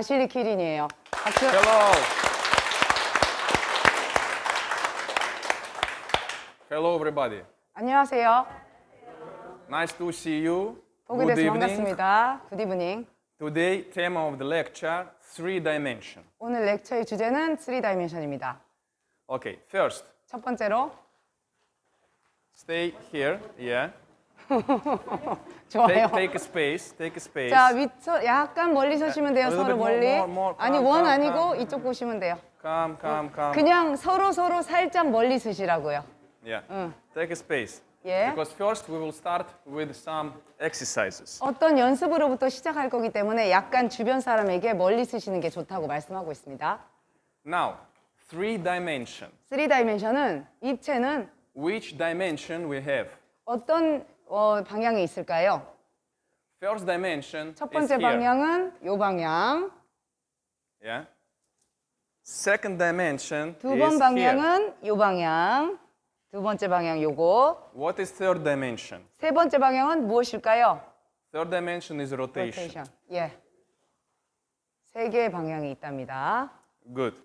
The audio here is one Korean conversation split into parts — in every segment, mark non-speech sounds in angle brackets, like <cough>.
바실리 키린이에요. 박수. Hello. Hello, everybody. 안녕하세요. Nice to see you. 보게 Good 돼서 evening. 반갑습니다. 굿 이브닝. Today, theme of the lecture: three dimension. 오늘 렉처의 주제는 3다이멘션입니다. Okay, first, 첫 번째로 stay here. Yeah. 좋아요. Take, take space. Take space. 자, 위쳐 약간 멀리 서시면 돼요. A little 서로 bit more, 멀리. more, more. 아니, Come, 원 come, 아니고 come. 이쪽 보시면 돼요. Come, come, come. 그냥 서로 서로 살짝 멀리 서시라고요. Yeah. 응. Take space. 예. Because first we will start with some exercises. 어떤 연습으로부터 시작할 거기 때문에 약간 주변 사람에게 멀리 쓰시는 게 좋다고 말씀하고 있습니다. Now, three dimension. 3 다이멘션은 입체는 Which dimension we have? 어떤 어, 방향이 있을까요? First dimension 첫 is 번째 here. 방향은 요 방향, Yeah. Second dimension 두 is 번 here. 방향은 요 방향, 두 번째 방향 요거, What is third dimension? 세 번째 방향은 무엇일까요? Third dimension is rotation. 로테이션. 예. 세 개의 방향이 있답니다. Good.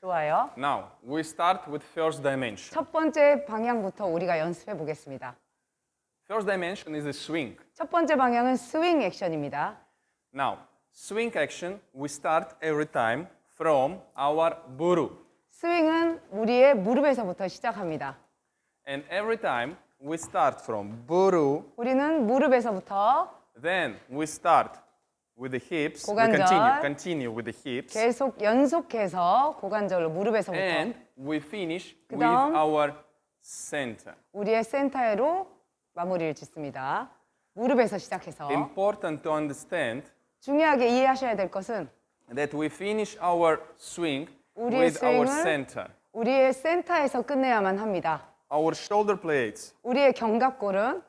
좋아요. Now, we start with first dimension. 첫 번째 방향부터 우리가 연습해 보겠습니다. First dimension is the swing. 첫 번째 방향은 스윙 액션입니다. Now, swing action, we start every time from our buru. 스윙은 우리의 무릎에서부터 시작합니다. And every time we start from buru, 우리는 무릎에서부터 then we start with the hips. We 고관절. continue, continue with the hips. 계속 연속해서 고관절로 무릎에서부터 And we finish with 그다음 our center. 우리의 센터로 마무리를 짓습니다. 무릎에서 시작해서 Important to understand 중요하게 이해하셔야 될 것은 that we finish our swing 우리의 with our 스윙을 center. 우리의 센터에서 끝내야만 합니다. Our shoulder blades 우리의 견갑골은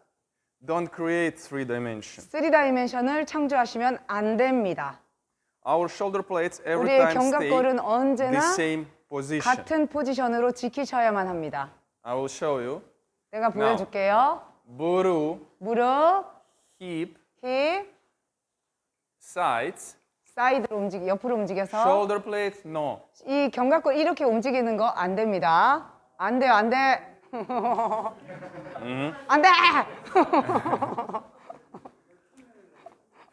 don't create three dimension. 3다이멘션을 창조하시면 안 됩니다. Our shoulder blades every 우리의 time stay 견갑골은 언제나 the same position. 같은 포지션으로 지키셔야만 합니다. I will show you. 내가 보여줄게요. Buru, 무릎, hip, 힙, sides, 사이드로 움직 옆으로 움직여서 shoulder blades, no. 이 견갑골 이렇게 움직이는 거 안 됩니다. 안 돼요, 안 돼. 안 돼.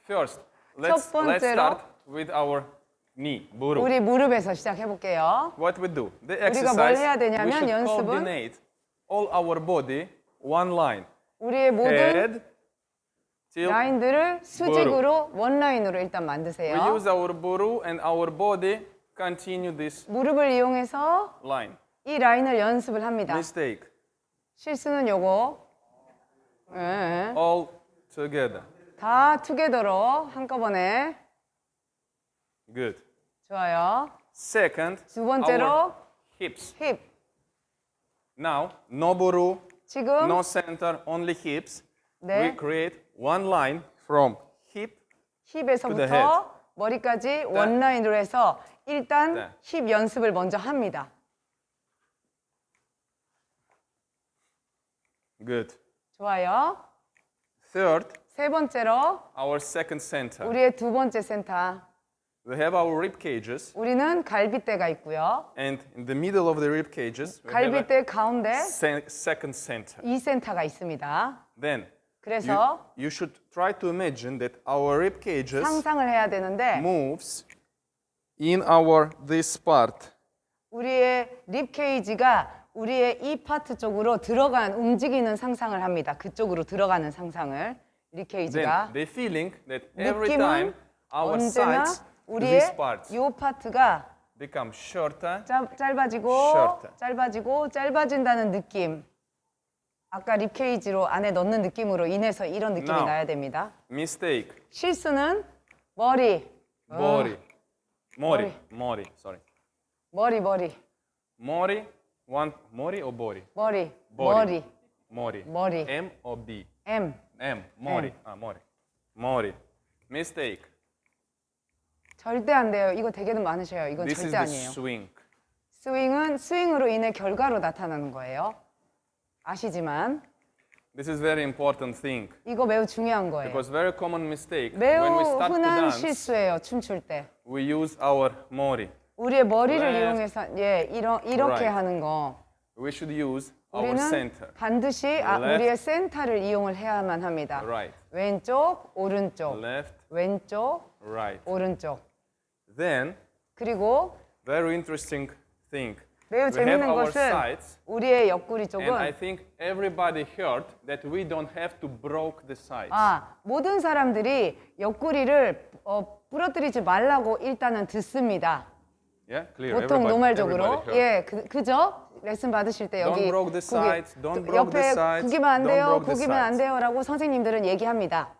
First, let's, let's 번째로 start with our knee, buru. 우리 무릎에서 시작해 볼게요. What we do? The 우리가 뭘 exercise, 해야 되냐면 should 연습은 coordinate all our body, one line. 우리의 모든 Head, till 라인들을 수직으로 원 라인으로 일단 만드세요. we use our buru and our body continue this 무릎을 이용해서 line. 이 라인을 연습을 합니다. Mistake. 실수는 요거. 예. All together. 다 투게더로 한꺼번에 Good. 좋아요. Second, 두 번째로 our hips. 힙. Now, no buru, 지금 no center, only hips. 네. We create one line from hip to the 힙에서부터 head. 머리까지 원 라인으로 해서 일단 네. 힙 연습을 먼저 합니다. Good. 좋아요. Third, 세 번째로 our second center. 우리의 두 번째 센터. We have our rib cages, 우리는 갈비대가 있고요. and in the middle of the rib cages, we have a 갈비대 가운데 se- second center. 이 센터가 있습니다. Then, you, 그래서 you should try to imagine that our rib cages 상상을 해야 되는데 moves in our this part. 우리의 립 케이지가 우리의 이 파트 쪽으로 들어간 움직이는 상상을 합니다. 그쪽으로 들어가는 상상을 립 Then 케이지가 they feeling that every 느낌은 time our 언제나 sides, 우리의 이 파트가 become shorter, 짧, 짧아지고 Shorter. 짧아지고 짧아진다는 느낌. 아까 립 케이지로 안에 넣는 느낌으로 인해서 이런 느낌이 Now. 나야 됩니다. mistake, 실수는 머리, mori, 머리. mori, sorry, 머리, 머리, mori, one mori or body, 머리. 머리, mori, 머리. M or B, M. M, mori, M. ah, mori, mori, mistake. 절대 안 돼요. 이거 되게는 많으셔요. 이건 This is 절대 the 아니에요. swing. 스윙은 스윙으로 인해 결과로 나타나는 거예요. 아시지만 This is very important thing 이거 매우 중요한 거예요. because very common mistake when we 매우 start to 흔한 dance, 실수예요. 춤출 때. we use our mori. 우리의 머리를 Left. 이용해서 예, 이러, 이렇게 Right. 하는 거. We should use our 우리는 center. 반드시 아, Left. 우리의 센터를 이용을 해야만 합니다. Right. 왼쪽, 오른쪽, Left, 왼쪽, right. 오른쪽. Then, 그리고 very interesting thing. 매우 We have 재밌는 our 것은 sides, 우리의 옆구리 and I 쪽은 think everybody heard that we don't have to broke the sides. 아 모든 사람들이 옆구리를 어, 부러뜨리지 말라고 일단은 듣습니다. Yeah, clear. 보통 everybody, 노말적으로 everybody heard. 예 그, 그죠? 레슨 받으실 때 여기 Don't broke the sides, don't 또 broke the 옆에 sides, 구기면 안 don't 돼요, broke the 구기면 안 sides. 돼요라고 선생님들은 얘기합니다.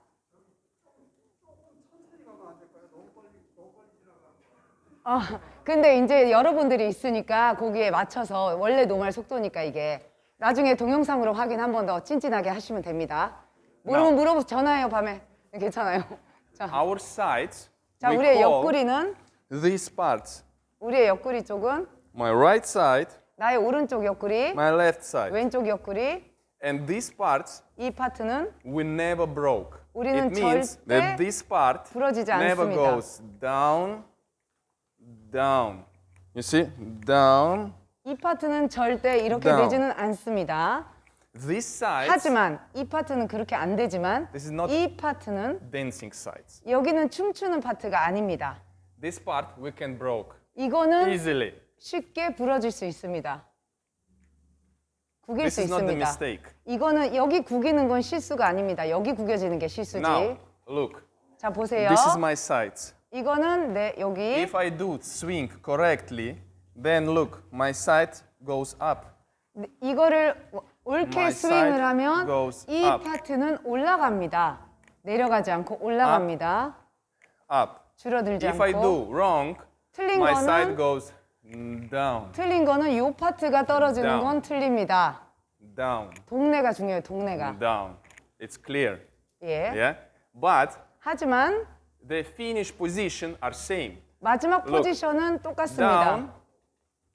어, 근데 이제 여러분들이 있으니까 거기에 맞춰서 원래 노말 속도니까 이게 나중에 동영상으로 확인 한 번 더 찐찐하게 하시면 됩니다. 물어보면 물어보 전화해요 밤에 괜찮아요. <laughs> 자, Our sides, 자 we 우리의 call 옆구리는 these parts. 우리의 옆구리 쪽은 My right side, 나의 오른쪽 옆구리, my left side. 왼쪽 옆구리. And these parts 이 파트는 we never broke. 우리는 It means 절대 that this part 부러지지 never 않습니다. goes down, down. You see? Down. 이 파트는 절대 이렇게 Down. 되지는 않습니다. This side, 하지만 이 파트는 그렇게 안 되지만 This is not- 이 파트는 dancing sides. 여기는 춤추는 파트가 아닙니다. This part we can broke 이거는 easily. 쉽게 부러질 수 있습니다. 구길 This 수 is not the 있습니다. mistake. 이거는 여기 구기는 건 실수가 아닙니다. 여기 구겨지는 게 실수지. Now, look. 자 보세요. This is my sides. 이거는 내 여기 If I do swing correctly, then look, my side goes up. 이거를 옳게 My 스윙을 side 하면 goes 이 up. 파트는 올라갑니다. 내려가지 않고 올라갑니다. Up. 줄어들지 If I 않고. do wrong, 틀린 my 거는- side goes down, 틀린 거는 이 파트가 떨어지는 Down. 건 틀립니다. down, 동네가 중요해요. 동네가. down. It's clear. 예. Yeah? But 하지만 the finish position are same. 마지막 Look. 포지션은 똑같습니다. Down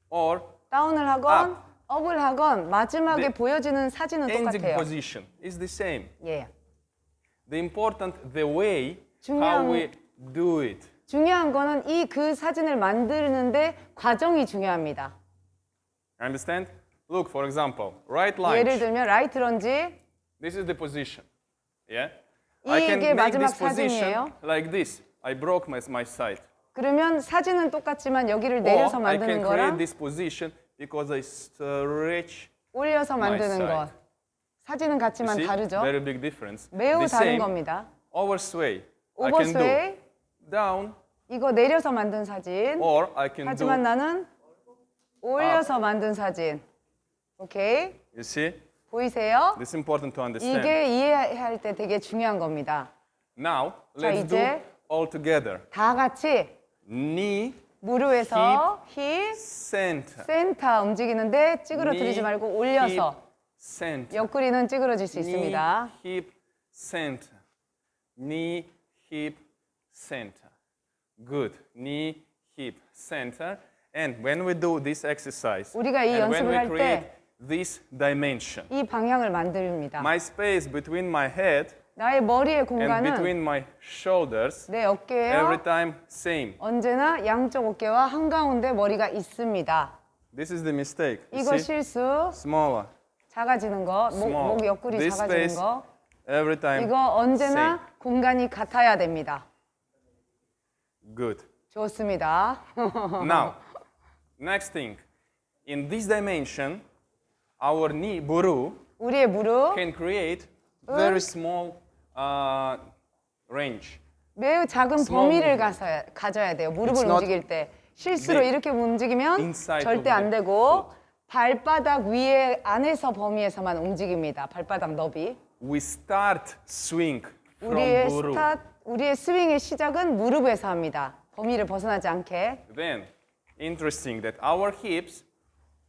or 다운을 하건 Up. 업을 하건 마지막에 The 보여지는 사진은 ending 똑같아요. position is the same. 예. The important the way 중요한- how we do it. 중요한 거는 이 그 사진을 만드는데 과정이 중요합니다. Understand? Look, for example, right lunge. 예를 들면 라이트 런지 This is the position. Yeah? 이게 마지막 사진이에요. like this. I broke my, my side. 그러면 사진은 똑같지만 여기를 Or 내려서 I 만드는 can create 거랑 this position because I stretch. 올려서 만드는 side. 것 사진은 같지만 See? 다르죠. Very big difference. 매우 the 다른 same 겁니다. oversway. I can 오버스웨이 do down 이거 내려서 만든 사진. or I can 하지만 do. 나는 올려서 만든 사진. 오케이? You see? 보이세요? This is important to understand. 이게 이해할 때 되게 중요한 겁니다. Now 자, let's do 이제- all together. 다 같이 Knee 무릎에서 힙, center. 센터 움직이는데 찌그러뜨리지 knee, 말고 올려서 hip, center. 옆구리는 찌그러질 수 knee, 있습니다. hip, center. Knee, hip, center. Good. Knee, hip, center. And when we do this exercise, 우리가 이 and when 연습을 we 할 create 때 this dimension, 이 방향을 만듭니다. my space between my head 나의 머리의 and 공간은 between my shoulders, 내 every time same. 언제나 양쪽 어깨와 한가운데 머리가 있습니다. This is the mistake. You 이거 see? 실수, Smaller. 작아지는 거, 목, Small. 목 옆구리 This 작아지는 space, 거. Every time 이거 언제나 same. 공간이 같아야 됩니다. Good. 좋습니다. now, next thing. In this dimension, our knee, buru, 우리의 무릎 can create very small uh, range. 매우 작은 Small 범위를. 가서야, 가져야 돼요. 무릎을 It's not 움직일 때 실수로 big 이렇게 움직이면 inside 절대 of 안 the 되고 발바닥 위에 안에서 범위에서만 움직입니다. 발바닥 너비. We start swing from 우리의 buru. 스타 우리의 스윙의 시작은 무릎에서 합니다. 범위를 벗어나지 않게. Then, interesting that our hips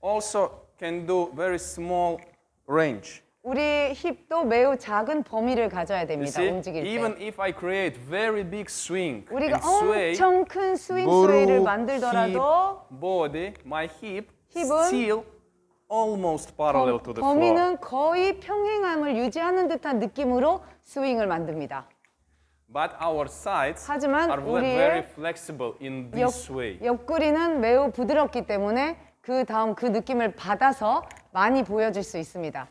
also can do very small range. 우리 힙도 매우 작은 범위를 가져야 You 됩니다. see, 움직일 even 때. if I create very big swing 우리가 and sway, 엄청 큰 스윙 무릎, 스웨이를 만들더라도 hip, body, my hip 힙은 still almost parallel to the floor. 범위는 거의 평행함을 유지하는 듯한 느낌으로 스윙을 만듭니다. But our sides 하지만 are ve- 우리의 very flexible in 옆, this way. 옆구리는 매우 부드럽기 때문에 그 다음 그 느낌을 받아서 많이 보여줄 수 있습니다.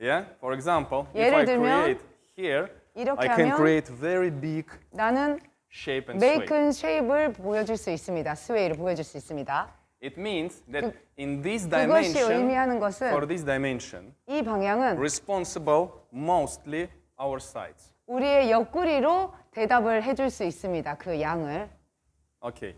Yeah? For example, if 예를 I 들면 create here, 이렇게 I can 하면 create very big 나는 shape and sway. 메이큰 쉐입을 보여줄 수 있습니다. 스웨이를 보여줄 수 있습니다. It means that in this 그것이 dimension, 의미하는 것은 for this dimension, 이 방향은 responsible mostly our sides. 우리의 옆구리로 대답을 해줄 수 있습니다. 그 양을. Okay.